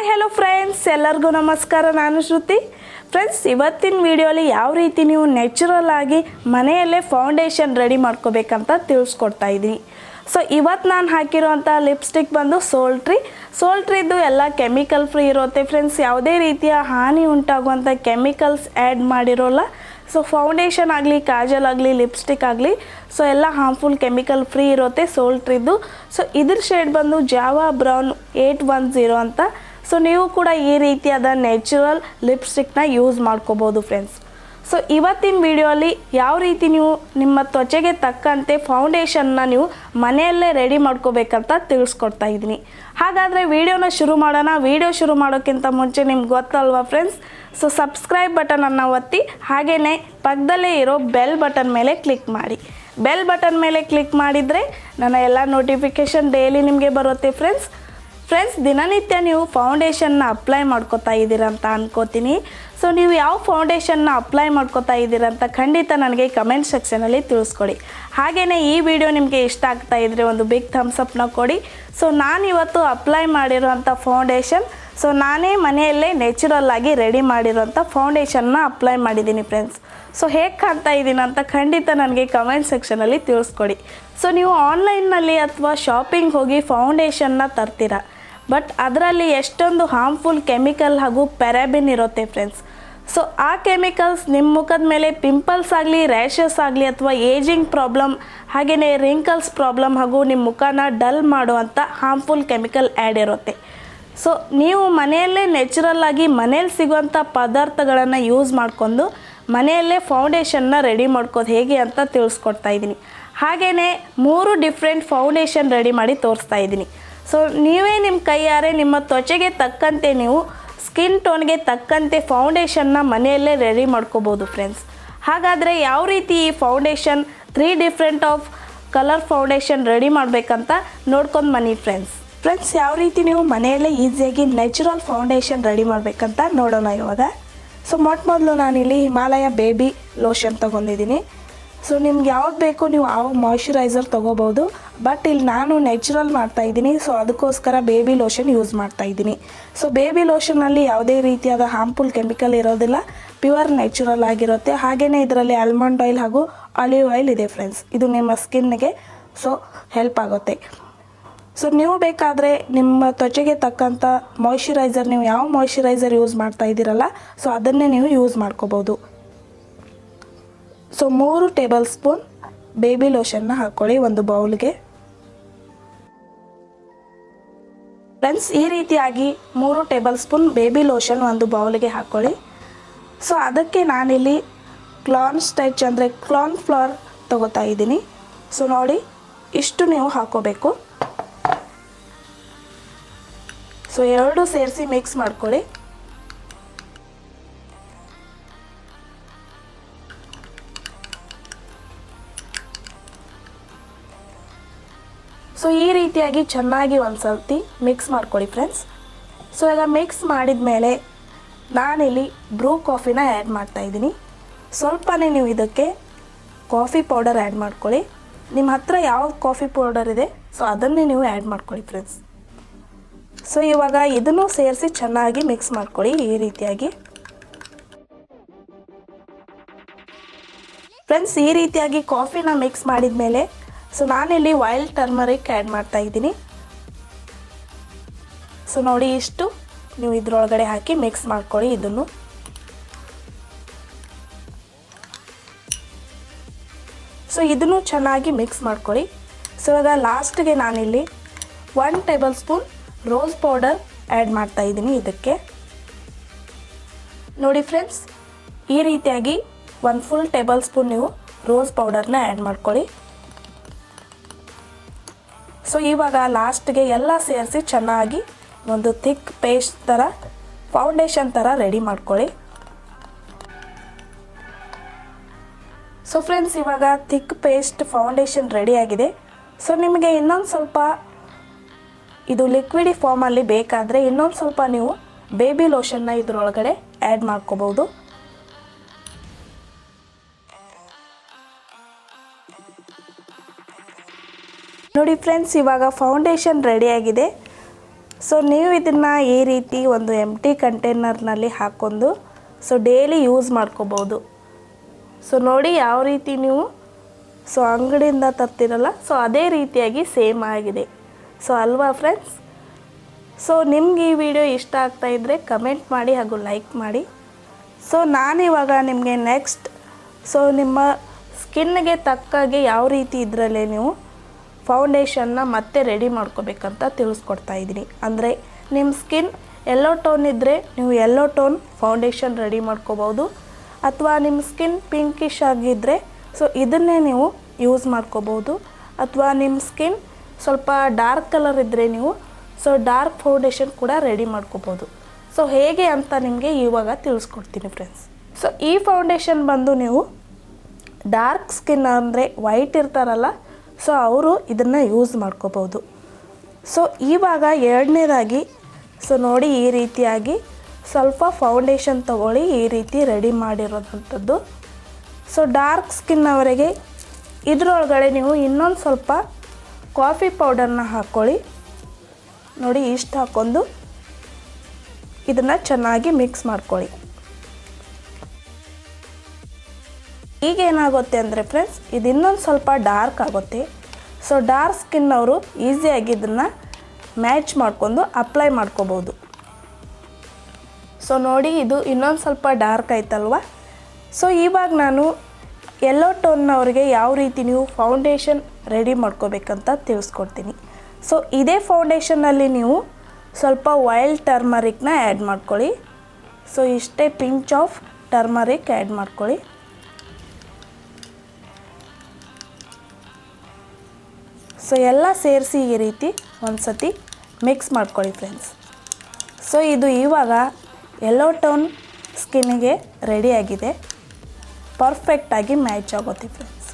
Hi hello friends ಎಲ್ಲರಿಗೂ ನಮಸ್ಕಾರ. ನಾನು ಶ್ರುತಿ. ಫ್ರೆಂಡ್ಸ್ ಇವತ್ತಿನ ವಿಡಿಯೋಲಿ ಯಾವ ರೀತಿ ನೀವು ನ್ಯಾಚುರಲ್ ಆಗಿ ಮನೆಯಲ್ಲೇ ಫೌಂಡೇಶನ್ ರೆಡಿ ಮಾಡ್ಕೋಬೇಕಂತ ತಿಳಿಸ್ಕೊಡ್ತಾ ಇದ್ದೀನಿ. ಸೊ ಇವತ್ತು ನಾನು ಹಾಕಿರೋಂಥ ಲಿಪ್ಸ್ಟಿಕ್ ಬಂದು ಸೋಲ್ಟ್ರಿ ಸೋಲ್ಟ್ರಿದ್ದು ಎಲ್ಲ ಕೆಮಿಕಲ್ ಫ್ರೀ ಇರುತ್ತೆ. ಫ್ರೆಂಡ್ಸ್ ಯಾವುದೇ ರೀತಿಯ ಹಾನಿ ಉಂಟಾಗುವಂಥ ಕೆಮಿಕಲ್ಸ್ ಆ್ಯಡ್ ಮಾಡಿರೋಲ್ಲ. ಸೊ ಫೌಂಡೇಶನ್ ಆಗಲಿ, ಕಾಜಲ್ ಆಗಲಿ ಲಿಪ್ಸ್ಟಿಕ್ ಆಗಲಿ ಸೊ ಎಲ್ಲ ಹಾರ್ಮ್ಫುಲ್ ಕೆಮಿಕಲ್ ಫ್ರೀ ಇರುತ್ತೆ ಸೋಲ್ಟ್ರಿದ್ದು ಸೊ ಇದ್ರ ಶೇಡ್ ಬಂದು Java brown eight one zero ಅಂತ ಸೊ ನೀವು ಕೂಡ ಈ ರೀತಿಯಾದ ನ್ಯಾಚುರಲ್ ಲಿಪ್ಸ್ಟಿಕ್ನ ಯೂಸ್ ಮಾಡ್ಕೋಬೋದು ಫ್ರೆಂಡ್ಸ್ ಸೊ ಇವತ್ತಿನ ವಿಡಿಯೋಲಿ ಯಾವ ರೀತಿ ನೀವು ನಿಮ್ಮ ತ್ವಚೆಗೆ ತಕ್ಕಂತೆ ಫೌಂಡೇಶನ್ನ ನೀವು ಮನೆಯಲ್ಲೇ ರೆಡಿ ಮಾಡ್ಕೋಬೇಕಂತ ತಿಳಿಸ್ಕೊಡ್ತಾ ಇದ್ದೀನಿ. ಹಾಗಾದರೆ ವಿಡಿಯೋನ ಶುರು ಮಾಡೋಣ. ವಿಡಿಯೋ ಶುರು ಮಾಡೋಕ್ಕಿಂತ ಮುಂಚೆ ನಿಮ್ಗೆ ಗೊತ್ತಲ್ವಾ ಫ್ರೆಂಡ್ಸ್ ಸೊ ಸಬ್ಸ್ಕ್ರೈಬ್ ಬಟನನ್ನು ಒತ್ತಿ ಹಾಗೆಯೇ ಪಕ್ಕದಲ್ಲೇ ಇರೋ ಬೆಲ್ ಬಟನ್ ಮೇಲೆ ಕ್ಲಿಕ್ ಮಾಡಿ. ಬೆಲ್ ಬಟನ್ ಮೇಲೆ ಕ್ಲಿಕ್ ಮಾಡಿದರೆ ನನ್ನ ಎಲ್ಲ ನೋಟಿಫಿಕೇಷನ್ ಡೈಲಿ ನಿಮಗೆ ಬರುತ್ತೆ ಫ್ರೆಂಡ್ಸ್ ಫ್ರೆಂಡ್ಸ್ ದಿನನಿತ್ಯ ನೀವು ಫೌಂಡೇಶನ್ನ ಅಪ್ಲೈ ಮಾಡ್ಕೋತಾ ಇದ್ದೀರ ಅಂತ ಅನ್ಕೋತೀನಿ. ಸೊ ನೀವು ಯಾವ ಫೌಂಡೇಶನ್ನ ಅಪ್ಲೈ ಮಾಡ್ಕೋತಾ ಇದ್ದೀರ ಅಂತ ಖಂಡಿತ ನನಗೆ ಕಮೆಂಟ್ ಸೆಕ್ಷನಲ್ಲಿ ತಿಳಿಸ್ಕೊಡಿ. ಹಾಗೆಯೇ ಈ ವಿಡಿಯೋ ನಿಮಗೆ ಇಷ್ಟ ಆಗ್ತಾ ಇದ್ದರೆ ಒಂದು ಬಿಗ್ ಥಮ್ಸಪ್ನ ಕೊಡಿ. ಸೊ ನಾನಿವತ್ತು ಅಪ್ಲೈ ಮಾಡಿರೋಂಥ ಫೌಂಡೇಶನ್ ಸೊ ನಾನೇ ಮನೆಯಲ್ಲೇ ನ್ಯಾಚುರಲ್ ಆಗಿ ರೆಡಿ ಮಾಡಿರೋಂಥ ಫೌಂಡೇಶನ್ನ ಅಪ್ಲೈ ಮಾಡಿದ್ದೀನಿ ಫ್ರೆಂಡ್ಸ್ ಸೊ ಹೇಗೆ ಕಾಣ್ತಾ ಇದ್ದೀನಿ ಅಂತ ಖಂಡಿತ ನನಗೆ ಕಮೆಂಟ್ ಸೆಕ್ಷನಲ್ಲಿ ತಿಳಿಸ್ಕೊಡಿ. ಸೊ ನೀವು ಆನ್ಲೈನ್ನಲ್ಲಿ ಅಥವಾ ಶಾಪಿಂಗ್ ಹೋಗಿ ಫೌಂಡೇಶನ್ನ ತರ್ತೀರಾ? ಬಟ್ ಅದರಲ್ಲಿ ಎಷ್ಟೊಂದು ಹಾರ್ಮ್ಫುಲ್ ಕೆಮಿಕಲ್ ಹಾಗೂ ಪ್ಯಾರಾಬಿನ್ ಇರುತ್ತೆ ಫ್ರೆಂಡ್ಸ್ ಸೊ ಆ ಕೆಮಿಕಲ್ಸ್ ನಿಮ್ಮ ಮುಖದ ಮೇಲೆ ಪಿಂಪಲ್ಸ್ ಆಗಲಿ ರ್ಯಾಷಸ್ ಆಗಲಿ ಅಥವಾ ಏಜಿಂಗ್ ಪ್ರಾಬ್ಲಮ್ ಹಾಗೆಯೇ ರಿಂಕಲ್ಸ್ ಪ್ರಾಬ್ಲಮ್ ಹಾಗೂ ನಿಮ್ಮ ಮುಖನ ಡಲ್ ಮಾಡುವಂಥ ಹಾರ್ಮ್ಫುಲ್ ಕೆಮಿಕಲ್ ಆ್ಯಡ್ ಇರುತ್ತೆ. ಸೊ ನೀವು ಮನೆಯಲ್ಲೇ ನ್ಯಾಚುರಲ್ ಆಗಿ ಮನೇಲಿ ಸಿಗುವಂಥ ಪದಾರ್ಥಗಳನ್ನು ಯೂಸ್ ಮಾಡಿಕೊಂಡು ಮನೆಯಲ್ಲೇ ಫೌಂಡೇಶನ್ನ ರೆಡಿ ಮಾಡ್ಕೋದು ಹೇಗೆ ಅಂತ ತಿಳಿಸ್ಕೊಡ್ತಾ ಇದ್ದೀನಿ. ಹಾಗೆಯೇ ಮೂರು ಡಿಫ್ರೆಂಟ್ ಫೌಂಡೇಶನ್ ರೆಡಿ ಮಾಡಿ ತೋರಿಸ್ತಾ ಇದ್ದೀನಿ. ಸೊ ನೀವೇ ನಿಮ್ಮ ಕೈಯಾರೆ ನಿಮ್ಮ ತ್ವಚೆಗೆ ತಕ್ಕಂತೆ ನೀವು ಸ್ಕಿನ್ ಟೋನ್ಗೆ ತಕ್ಕಂತೆ ಫೌಂಡೇಶನ್ನ ಮನೆಯಲ್ಲೇ ರೆಡಿ ಮಾಡ್ಕೋಬೋದು ಫ್ರೆಂಡ್ಸ್. ಹಾಗಾದರೆ ಯಾವ ರೀತಿ ಈ foundation three different of colour foundation ready ಮಾಡಬೇಕಂತ ನೋಡ್ಕೊಂಡು ಬನ್ನಿ ಫ್ರೆಂಡ್ಸ್. ಫ್ರೆಂಡ್ಸ್, ಯಾವ ರೀತಿ ನೀವು ಮನೆಯಲ್ಲೇ ಈಸಿಯಾಗಿ ನ್ಯಾಚುರಲ್ ಫೌಂಡೇಶನ್ ರೆಡಿ ಮಾಡಬೇಕಂತ ನೋಡೋಣ ಇವಾಗ. ಸೊ ಮೊಟ್ಟ ಮೊದಲು ನಾನಿಲ್ಲಿ ಹಿಮಾಲಯ ಬೇಬಿ ಲೋಷನ್ ತೊಗೊಂಡಿದ್ದೀನಿ. ಸೊ ನಿಮ್ಗೆ ಯಾವ್ದು ಬೇಕು ನೀವು ಆ ಮಾಯ್ಶ್ಚರೈಸರ್ ತೊಗೋಬೋದು. ಬಟ್ ಇಲ್ಲಿ ನಾನು ನ್ಯಾಚುರಲ್ ಮಾಡ್ತಾ ಇದ್ದೀನಿ. ಸೊ ಅದಕ್ಕೋಸ್ಕರ ಬೇಬಿ ಲೋಷನ್ ಯೂಸ್ ಮಾಡ್ತಾ ಇದ್ದೀನಿ. ಸೊ ಬೇಬಿ ಲೋಷನಲ್ಲಿ ಯಾವುದೇ ರೀತಿಯಾದ ಹಾರ್ಮ್ಫುಲ್ ಕೆಮಿಕಲ್ ಇರೋದಿಲ್ಲ. ಪ್ಯೂರ್ ನ್ಯಾಚುರಲ್ ಆಗಿರುತ್ತೆ. ಹಾಗೆಯೇ ಇದರಲ್ಲಿ ಆಲ್ಮಂಡ್ ಆಯಿಲ್ ಹಾಗೂ ಆಲಿವ್ ಆಯಿಲ್ ಇದೆ ಫ್ರೆಂಡ್ಸ್ ಇದು ನಿಮ್ಮ ಸ್ಕಿನ್ಗೆ ಸೊ ಹೆಲ್ಪ್ ಆಗುತ್ತೆ. ಸೊ ನೀವು ಬೇಕಾದರೆ ನಿಮ್ಮ ತ್ವಚೆಗೆ ತಕ್ಕಂಥ ಮಾಯ್ಶ್ಚರೈಸರ್ ನೀವು ಯಾವ ಮಾಯ್ಶ್ಚರೈಸರ್ ಯೂಸ್ ಮಾಡ್ತಾ ಇದ್ದೀರಲ್ಲ ಸೊ ಅದನ್ನೇ ನೀವು ಯೂಸ್ ಮಾಡ್ಕೋಬೋದು. ಸೊ ಮೂರು ಟೇಬಲ್ ಸ್ಪೂನ್ ಬೇಬಿ ಲೋಷನ್ನ ಹಾಕ್ಕೊಳ್ಳಿ ಒಂದು ಬೌಲ್ಗೆ. ಫ್ರೆಂಡ್ಸ್ ಈ ರೀತಿಯಾಗಿ ಮೂರು ಟೇಬಲ್ ಸ್ಪೂನ್ ಬೇಬಿ ಲೋಷನ್ ಒಂದು ಬೌಲ್ಗೆ ಹಾಕ್ಕೊಳ್ಳಿ ಸೊ ಅದಕ್ಕೆ ನಾನಿಲ್ಲಿ ಕ್ಲಾನ್ ಸ್ಟೈಚ್ ಅಂದರೆ ಕ್ಲಾನ್ ಫ್ಲವರ್ ತಗೋತಾ ಇದ್ದೀನಿ. ಸೊ ನೋಡಿ, ಇಷ್ಟು ನೀವು ಹಾಕೋಬೇಕು. ಸೊ ಎರಡು ಸೇರಿಸಿ ಮಿಕ್ಸ್ ಮಾಡ್ಕೊಳ್ಳಿ. ಸೊ ಈ ರೀತಿಯಾಗಿ ಚೆನ್ನಾಗಿ ಒಂದು ಸರ್ತಿ ಮಿಕ್ಸ್ ಮಾಡ್ಕೊಳ್ಳಿ ಫ್ರೆಂಡ್ಸ್ ಸೊ ಈಗ ಮಿಕ್ಸ್ ಮಾಡಿದ ಮೇಲೆ ನಾನಿಲ್ಲಿ ಬ್ರೂ ಕಾಫಿನ ಆ್ಯಡ್ ಮಾಡ್ತಾ ಇದ್ದೀನಿ. ಸ್ವಲ್ಪನೇ ನೀವು ಇದಕ್ಕೆ ಕಾಫಿ ಪೌಡರ್ ಆ್ಯಡ್ ಮಾಡ್ಕೊಳ್ಳಿ. ನಿಮ್ಮ ಹತ್ರ ಯಾವ ಕಾಫಿ ಪೌಡರ್ ಇದೆ ಸೊ ಅದನ್ನೇ ನೀವು ಆ್ಯಡ್ ಮಾಡ್ಕೊಳ್ಳಿ ಫ್ರೆಂಡ್ಸ್ ಸೊ ಇವಾಗ ಇದನ್ನು ಸೇರಿಸಿ ಚೆನ್ನಾಗಿ ಮಿಕ್ಸ್ ಮಾಡ್ಕೊಳ್ಳಿ ಈ ರೀತಿಯಾಗಿ. ಫ್ರೆಂಡ್ಸ್ ಈ ರೀತಿಯಾಗಿ ಕಾಫಿನ ಮಿಕ್ಸ್ ಮಾಡಿದ ಮೇಲೆ ಸೊ ನಾನಿಲ್ಲಿ ವೈಲ್ಡ್ ಟರ್ಮರಿಕ್ ಆ್ಯಡ್ ಮಾಡ್ತಾ ಇದ್ದೀನಿ. ಸೊ ನೋಡಿ ಇಷ್ಟು ನೀವು ಇದರೊಳಗಡೆ ಹಾಕಿ ಮಿಕ್ಸ್ ಮಾಡ್ಕೊಳ್ಳಿ ಇದನ್ನು. ಸೊ ಇದನ್ನು ಚೆನ್ನಾಗಿ ಮಿಕ್ಸ್ ಮಾಡ್ಕೊಳ್ಳಿ. ಸೊ ಇವಾಗ ಲಾಸ್ಟ್ಗೆ ನಾನಿಲ್ಲಿ one table spoon rose powder add ಮಾಡ್ತಾ ಇದ್ದೀನಿ ಇದಕ್ಕೆ. ನೋಡಿ ಫ್ರೆಂಡ್ಸ್ ಈ ರೀತಿಯಾಗಿ ಒಂದು ಫುಲ್ ಟೇಬಲ್ ಸ್ಪೂನ್ ನೀವು ರೋಸ್ ಪೌಡರ್ನ ಆ್ಯಡ್ ಮಾಡ್ಕೊಳ್ಳಿ. ಸೊ ಇವಾಗ ಲಾಸ್ಟ್ಗೆ ಎಲ್ಲ ಸೇರಿಸಿ ಚೆನ್ನಾಗಿ ಒಂದು ಥಿಕ್ ಪೇಸ್ಟ್ ಥರ ಫೌಂಡೇಶನ್ ಥರ ರೆಡಿ ಮಾಡ್ಕೊಳ್ಳಿ. ಸೊ ಫ್ರೆಂಡ್ಸ್ ಇವಾಗ ಥಿಕ್ ಪೇಸ್ಟ್ ಫೌಂಡೇಶನ್ ರೆಡಿ ಆಗಿದೆ. ಸೊ ನಿಮಗೆ ಇನ್ನೊಂದು ಸ್ವಲ್ಪ ಇದು ಲಿಕ್ವಿಡಿ ಫಾರ್ಮಲ್ಲಿ ಬೇಕಾದರೆ ಇನ್ನೊಂದು ಸ್ವಲ್ಪ ನೀವು ಬೇಬಿ ಲೋಷನ್ನ ಇದರೊಳಗಡೆ ಆ್ಯಡ್ ಮಾಡ್ಕೋಬೋದು. ನೋಡಿ ಫ್ರೆಂಡ್ಸ್, ಇವಾಗ ಫೌಂಡೇಶನ್ ರೆಡಿಯಾಗಿದೆ ಸೊ ನೀವು ಇದನ್ನು ಈ ರೀತಿ ಒಂದು ಎಂ ಟಿ ಕಂಟೈನರ್ನಲ್ಲಿ ಹಾಕ್ಕೊಂಡು ಸೊ ಡೈಲಿ ಯೂಸ್ ಮಾಡ್ಕೋಬೋದು. ಸೊ ನೋಡಿ ಯಾವ ರೀತಿ ನೀವು ಸೊ ಅಂಗಡಿಯಿಂದ ತರ್ತಿರಲ್ಲ ಸೊ ಅದೇ ರೀತಿಯಾಗಿ ಸೇಮ್ ಆಗಿದೆ. ಸೊ ಅಲ್ವಾ ಫ್ರೆಂಡ್ಸ್ ಸೊ ನಿಮ್ಗೆ ಈ ವಿಡಿಯೋ ಇಷ್ಟ ಆಗ್ತಾ ಇದ್ದರೆ ಕಮೆಂಟ್ ಮಾಡಿ ಹಾಗೂ ಲೈಕ್ ಮಾಡಿ. ಸೊ ನಾನಿವಾಗ ನಿಮಗೆ ನೆಕ್ಸ್ಟ್ ಸೊ ನಿಮ್ಮ ಸ್ಕಿನ್ಗೆ ತಕ್ಕಾಗೆ ಯಾವ ರೀತಿ ಇದರಲ್ಲೇ ನೀವು ಫೌಂಡೇಶನ್ನ ಮತ್ತೆ ರೆಡಿ ಮಾಡ್ಕೋಬೇಕಂತ ತಿಳಿಸ್ಕೊಡ್ತಾ ಇದ್ದೀನಿ. ಅಂದರೆ ನಿಮ್ಮ ಸ್ಕಿನ್ ಎಲ್ಲೋ ಟೋನ್ ಇದ್ದರೆ ನೀವು ಎಲ್ಲೋ ಟೋನ್ ಫೌಂಡೇಶನ್ ರೆಡಿ ಮಾಡ್ಕೋಬೋದು ಅಥವಾ ನಿಮ್ಮ ಸ್ಕಿನ್ ಪಿಂಕಿಶ್ ಆಗಿದ್ದರೆ ಸೊ ಇದನ್ನೇ ನೀವು ಯೂಸ್ ಮಾಡ್ಕೋಬೋದು ಅಥವಾ ನಿಮ್ಮ ಸ್ಕಿನ್ ಸ್ವಲ್ಪ ಡಾರ್ಕ್ ಕಲರ್ ಇದ್ದರೆ ನೀವು ಸೊ ಡಾರ್ಕ್ ಫೌಂಡೇಶನ್ ಕೂಡ ರೆಡಿ ಮಾಡ್ಕೋಬೋದು ಸೊ ಹೇಗೆ ಅಂತ ನಿಮಗೆ ಇವಾಗ ತಿಳಿಸ್ಕೊಡ್ತೀನಿ ಫ್ರೆಂಡ್ಸ್ ಸೊ ಈ ಫೌಂಡೇಶನ್ ಬಂದು ನೀವು ಡಾರ್ಕ್ ಸ್ಕಿನ್ ಅಂದರೆ ವೈಟ್ ಇರ್ತಾರಲ್ಲ ಸೊ ಅವರು ಇದನ್ನು ಯೂಸ್ ಮಾಡ್ಕೋಬೋದು ಸೊ ಇವಾಗ ಎರಡನೇದಾಗಿ ಸೊ ನೋಡಿ ಈ ರೀತಿಯಾಗಿ ಸ್ವಲ್ಪ ಫೌಂಡೇಶನ್ ತಗೊಳ್ಳಿ ಈ ರೀತಿ ರೆಡಿ ಮಾಡಿರೋದಂಥದ್ದು. ಸೊ ಡಾರ್ಕ್ ಸ್ಕಿನ್ ಅವರಿಗೆ ಇದರೊಳಗಡೆ ನೀವು ಇನ್ನೊಂದು ಸ್ವಲ್ಪ ಕಾಫಿ ಪೌಡರ್ನ ಹಾಕ್ಕೊಳ್ಳಿ ನೋಡಿ ಇಷ್ಟು ಹಾಕ್ಕೊಂಡು ಇದನ್ನು ಚೆನ್ನಾಗಿ ಮಿಕ್ಸ್ ಮಾಡ್ಕೊಳ್ಳಿ. ಈಗ ಏನಾಗುತ್ತೆ ಅಂದರೆ ಫ್ರೆಂಡ್ಸ್ ಇದು ಇನ್ನೊಂದು ಸ್ವಲ್ಪ ಡಾರ್ಕ್ ಆಗುತ್ತೆ. ಸೊ ಡಾರ್ಕ್ ಸ್ಕಿನ್ ಅವರು ಈಸಿಯಾಗಿ ಇದನ್ನು ಮ್ಯಾಚ್ ಮಾಡ್ಕೊಂಡು ಅಪ್ಲೈ ಮಾಡ್ಕೋಬೋದು. ಸೊ ನೋಡಿ ಇದು ಇನ್ನೊಂದು ಸ್ವಲ್ಪ ಡಾರ್ಕ್ ಆಯ್ತಲ್ವ? ಸೊ ಇವಾಗ ನಾನು ಎಲ್ಲೋ ಟೋನ್ನವ್ರಿಗೆ ಯಾವ ರೀತಿ ನೀವು ಫೌಂಡೇಶನ್ ರೆಡಿ ಮಾಡ್ಕೋಬೇಕಂತ ತಿಳಿಸ್ಕೊಡ್ತೀನಿ. ಸೊ ಇದೇ ಫೌಂಡೇಶನ್ನಲ್ಲಿ ನೀವು ಸ್ವಲ್ಪ ವೈಲ್ಡ್ ಟರ್ಮರಿಕ್ನ ಆ್ಯಡ್ ಮಾಡ್ಕೊಳ್ಳಿ. ಸೊ ಇಷ್ಟೇ ಪಿಂಚ್ ಆಫ್ ಟರ್ಮರಿಕ್ ಆ್ಯಡ್ ಮಾಡ್ಕೊಳ್ಳಿ. ಸೊ ಎಲ್ಲ ಸೇರಿಸಿ ಈ ರೀತಿ ಒಂದು ಸತಿ ಮಿಕ್ಸ್ ಮಾಡ್ಕೊಳ್ಳಿ ಫ್ರೆಂಡ್ಸ್ ಸೊ ಇದು ಇವಾಗ ಎಲ್ಲೋ ಟೋನ್ ಸ್ಕಿನ್ನಿಗೆ ರೆಡಿಯಾಗಿದೆ ಪರ್ಫೆಕ್ಟಾಗಿ ಮ್ಯಾಚ್ ಆಗುತ್ತೆ ಫ್ರೆಂಡ್ಸ್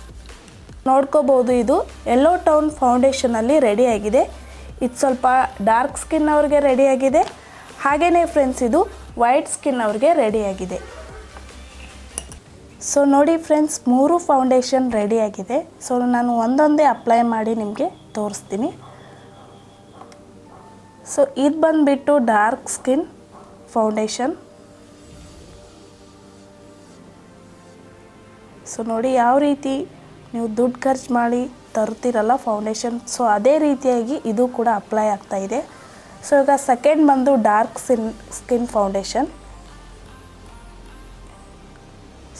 ನೋಡ್ಕೋಬೋದು ಇದು ಎಲ್ಲೋ ಟೌನ್ ಫೌಂಡೇಶನಲ್ಲಿ ರೆಡಿಯಾಗಿದೆ ಇದು ಸ್ವಲ್ಪ ಡಾರ್ಕ್ ಸ್ಕಿನ್ ಅವ್ರಿಗೆ ರೆಡಿಯಾಗಿದೆ ಹಾಗೆಯೇ ಫ್ರೆಂಡ್ಸ್ ಇದು ವೈಟ್ ಸ್ಕಿನ್ ಅವ್ರಿಗೆ ರೆಡಿಯಾಗಿದೆ ಸೊ ನೋಡಿ ಫ್ರೆಂಡ್ಸ್ ಮೂರು ಫೌಂಡೇಶನ್ ರೆಡಿಯಾಗಿದೆ ಸೊ ನಾನು ಒಂದೊಂದೇ ಅಪ್ಲೈ ಮಾಡಿ ನಿಮಗೆ ತೋರಿಸ್ತೀನಿ. ಸೊ ಇದು ಬಂದುಬಿಟ್ಟು ಡಾರ್ಕ್ ಸ್ಕಿನ್ ಫೌಂಡೇಶನ್ ಸೊ ನೋಡಿ ಯಾವ ರೀತಿ ನೀವು ದುಡ್ಡು ಖರ್ಚು ಮಾಡಿ ತರ್ತಿರಲ್ಲ ಫೌಂಡೇಶನ್ ಸೊ ಅದೇ ರೀತಿಯಾಗಿ ಇದು ಕೂಡ ಅಪ್ಲೈ ಆಗ್ತಾ ಇದೆ. ಸೊ ಈಗ ಸೆಕೆಂಡ್ ಬಂದು dark skin skin foundation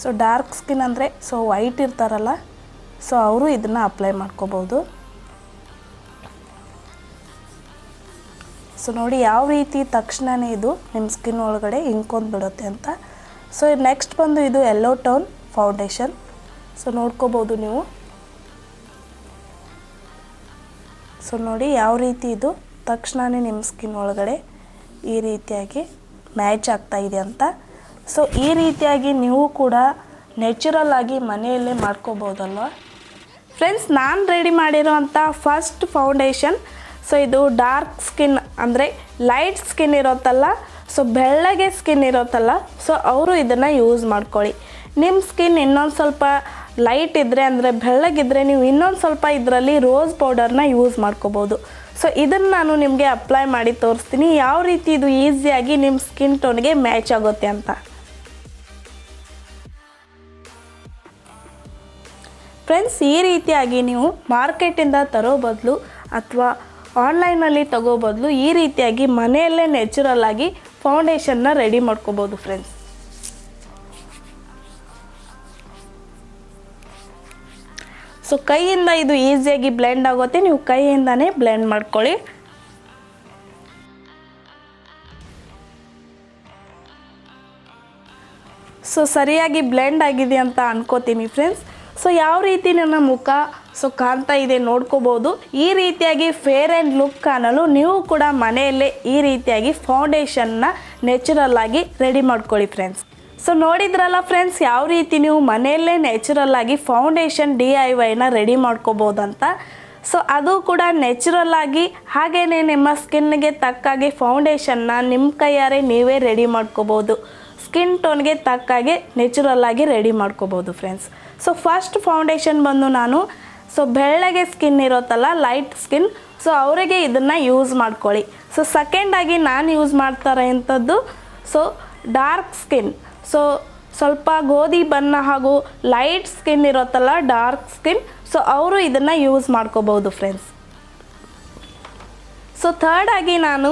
so dark skin ಅಂದರೆ ಸೊ ವೈಟ್ ಇರ್ತಾರಲ್ಲ ಸೊ ಅವರು ಇದನ್ನು ಅಪ್ಲೈ ಮಾಡ್ಕೋಬೋದು. ಸೊ ನೋಡಿ ಯಾವ ರೀತಿ ತಕ್ಷಣವೇ ಇದು ನಿಮ್ಮ ಸ್ಕಿನ್ ಒಳಗಡೆ ಇಂಕೊಂದು ಬಿಡುತ್ತೆ ಅಂತ. ಸೊ ನೆಕ್ಸ್ಟ್ ಬಂದು ಇದು ಎಲ್ಲೋ ಟೋನ್ ಫೌಂಡೇಶನ್ ಸೊ ನೋಡ್ಕೋಬೋದು ನೀವು. ಸೊ ನೋಡಿ ಯಾವ ರೀತಿ ಇದು ತಕ್ಷಣವೇ ನಿಮ್ಮ ಸ್ಕಿನ್ ಒಳಗಡೆ ಈ ರೀತಿಯಾಗಿ ಮ್ಯಾಚ್ ಆಗ್ತಾ ಇದೆ ಅಂತ. ಸೊ ಈ ರೀತಿಯಾಗಿ ನೀವು ಕೂಡ ನ್ಯಾಚುರಲ್ ಆಗಿ ಮನೆಯಲ್ಲೇ ಮಾಡ್ಕೋಬೋದಲ್ವ? ಫ್ರೆಂಡ್ಸ್ ನಾನು ರೆಡಿ ಮಾಡಿರುವಂಥ ಫಸ್ಟ್ ಫೌಂಡೇಶನ್ ಸೊ ಇದು ಡಾರ್ಕ್ ಸ್ಕಿನ್ ಅಂದರೆ ಲೈಟ್ ಸ್ಕಿನ್ ಇರೋತ್ತಲ್ಲ ಸೊ ಬೆಳ್ಳಗೆ ಸ್ಕಿನ್ ಇರುತ್ತಲ್ಲ ಸೊ ಅವರು ಇದನ್ನು ಯೂಸ್ ಮಾಡ್ಕೊಳ್ಳಿ. ನಿಮ್ಮ ಸ್ಕಿನ್ ಇನ್ನೊಂದು ಸ್ವಲ್ಪ ಲೈಟ್ ಇದ್ದರೆ ಅಂದರೆ ಬೆಳ್ಳಗಿದ್ರೆ ನೀವು ಇನ್ನೊಂದು ಸ್ವಲ್ಪ ಇದರಲ್ಲಿ ರೋಸ್ ಪೌಡರ್ನ ಯೂಸ್ ಮಾಡ್ಕೋಬೋದು. ಸೊ ಇದನ್ನು ನಾನು ನಿಮಗೆ ಅಪ್ಲೈ ಮಾಡಿ ತೋರಿಸ್ತೀನಿ. ಯಾವ ರೀತಿ ಇದು ಈಸಿಯಾಗಿ ನಿಮ್ಮ ಸ್ಕಿನ್ ಟೋನ್ಗೆ ಮ್ಯಾಚ್ ಆಗುತ್ತೆ ಅಂತ. ಫ್ರೆಂಡ್ಸ್ ಈ ರೀತಿಯಾಗಿ ನೀವು ಮಾರ್ಕೆಟಿಂದ ತರೋ ಬದಲು ಅಥವಾ ಆನ್ಲೈನಲ್ಲಿ ತಗೋ ಬದಲು ಈ ರೀತಿಯಾಗಿ ಮನೆಯಲ್ಲೇ ನ್ಯಾಚುರಲ್ ಆಗಿ ಫೌಂಡೇಶನ್ನ ರೆಡಿ ಮಾಡ್ಕೋಬೋದು ಫ್ರೆಂಡ್ಸ್ ಸೊ ಕೈಯಿಂದ ಇದು ಈಸಿಯಾಗಿ ಬ್ಲೆಂಡ್ ಆಗುತ್ತೆ. ನೀವು ಕೈಯಿಂದನೇ ಬ್ಲೆಂಡ್ ಮಾಡ್ಕೊಳ್ಳಿ. ಸೊ ಸರಿಯಾಗಿ ಬ್ಲೆಂಡ್ ಆಗಿದೆ ಅಂತ ಅನ್ಕೋತೀನಿ ಫ್ರೆಂಡ್ಸ್ ಸೊ ಯಾವ ರೀತಿ ನನ್ನ ಮುಖ ಸೊ ಕಾಣ್ತಾ ಇದೆ ನೋಡ್ಕೋಬೋದು. ಈ ರೀತಿಯಾಗಿ ಫೇರ್ ಆ್ಯಂಡ್ ಲುಕ್ ಕಾಣಲು ನೀವು ಕೂಡ ಮನೆಯಲ್ಲೇ ಈ ರೀತಿಯಾಗಿ ಫೌಂಡೇಶನ್ನ ನ್ಯಾಚುರಲ್ ಆಗಿ ರೆಡಿ ಮಾಡ್ಕೊಳ್ಳಿ ಫ್ರೆಂಡ್ಸ್ ಸೊ ನೋಡಿದ್ರಲ್ಲ ಫ್ರೆಂಡ್ಸ್ ಯಾವ ರೀತಿ ನೀವು ಮನೆಯಲ್ಲೇ ನ್ಯಾಚುರಲ್ ಆಗಿ ಫೌಂಡೇಶನ್ ಡಿ ಐ ವೈನ ರೆಡಿ ಮಾಡ್ಕೋಬೋದಂತ. ಸೊ ಅದು ಕೂಡ ನ್ಯಾಚುರಲ್ ಆಗಿ ಹಾಗೆಯೇ ನಿಮ್ಮ ಸ್ಕಿನ್ಗೆ ತಕ್ಕಾಗಿ ಫೌಂಡೇಶನ್ನ ನಿಮ್ಮ ಕೈಯಾರೆ ನೀವೇ ರೆಡಿ ಮಾಡ್ಕೋಬೋದು. ಸ್ಕಿನ್ ಟೋನ್ಗೆ ತಕ್ಕಾಗೆ ನ್ಯಾಚುರಲ್ ಆಗಿ ರೆಡಿ ಮಾಡ್ಕೋಬೋದು ಫ್ರೆಂಡ್ಸ್ ಸೊ ಫಸ್ಟ್ ಫೌಂಡೇಶನ್ ಬಂದು ನಾನು ಸೊ ಬೆಳ್ಳಗೆ ಸ್ಕಿನ್ ಇರುತ್ತಲ್ಲ ಲೈಟ್ ಸ್ಕಿನ್ ಸೊ ಅವರಿಗೆ ಇದನ್ನು ಯೂಸ್ ಮಾಡ್ಕೊಳ್ಳಿ. ಸೊ ಸೆಕೆಂಡಾಗಿ ನಾನು ಯೂಸ್ ಮಾಡ್ತಾರೆ ಅಂಥದ್ದು ಸೊ ಡಾರ್ಕ್ ಸ್ಕಿನ್ ಸೊ ಸ್ವಲ್ಪ ಗೋಧಿ ಬಣ್ಣ ಹಾಗೂ ಲೈಟ್ ಸ್ಕಿನ್ ಇರುತ್ತಲ್ಲ ಡಾರ್ಕ್ ಸ್ಕಿನ್ ಸೊ ಅವರು ಇದನ್ನು ಯೂಸ್ ಮಾಡ್ಕೋಬೋದು ಫ್ರೆಂಡ್ಸ್ ಸೊ ಥರ್ಡಾಗಿ ನಾನು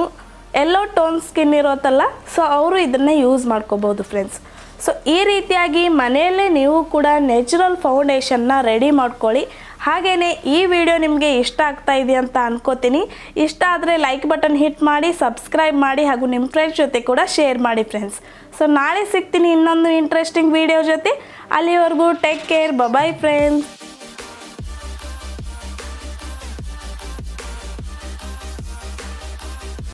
ಎಲ್ಲೋ ಟೋನ್ ಸ್ಕಿನ್ ಇರುತ್ತಲ್ಲ ಸೊ ಅವರು ಇದನ್ನು ಯೂಸ್ ಮಾಡ್ಕೋಬೋದು ಫ್ರೆಂಡ್ಸ್ ಸೊ ಈ ರೀತಿಯಾಗಿ ಮನೆಯಲ್ಲೇ ನೀವು ಕೂಡ ನ್ಯಾಚುರಲ್ ಫೌಂಡೇಶನ್ನ ರೆಡಿ ಮಾಡ್ಕೊಳ್ಳಿ. ಹಾಗೆಯೇ ಈ ವಿಡಿಯೋ ನಿಮಗೆ ಇಷ್ಟ ಆಗ್ತಾ ಇದೆ ಅಂತ ಅನ್ಕೋತೀನಿ. ಇಷ್ಟ ಆದರೆ ಲೈಕ್ ಬಟನ್ ಹಿಟ್ ಮಾಡಿ ಸಬ್ಸ್ಕ್ರೈಬ್ ಮಾಡಿ ಹಾಗೂ ನಿಮ್ಮ ಫ್ರೆಂಡ್ಸ್ ಜೊತೆ ಕೂಡ ಶೇರ್ ಮಾಡಿ ಫ್ರೆಂಡ್ಸ್ ಸೊ ನಾಳೆ ಸಿಗ್ತೀನಿ ಇನ್ನೊಂದು ಇಂಟ್ರೆಸ್ಟಿಂಗ್ ವಿಡಿಯೋ ಜೊತೆ. ಅಲ್ಲಿವರೆಗೂ ಟೇಕ್ ಕೇರ್ ಬಬಾಯ್ ಫ್ರೆಂಡ್ಸ್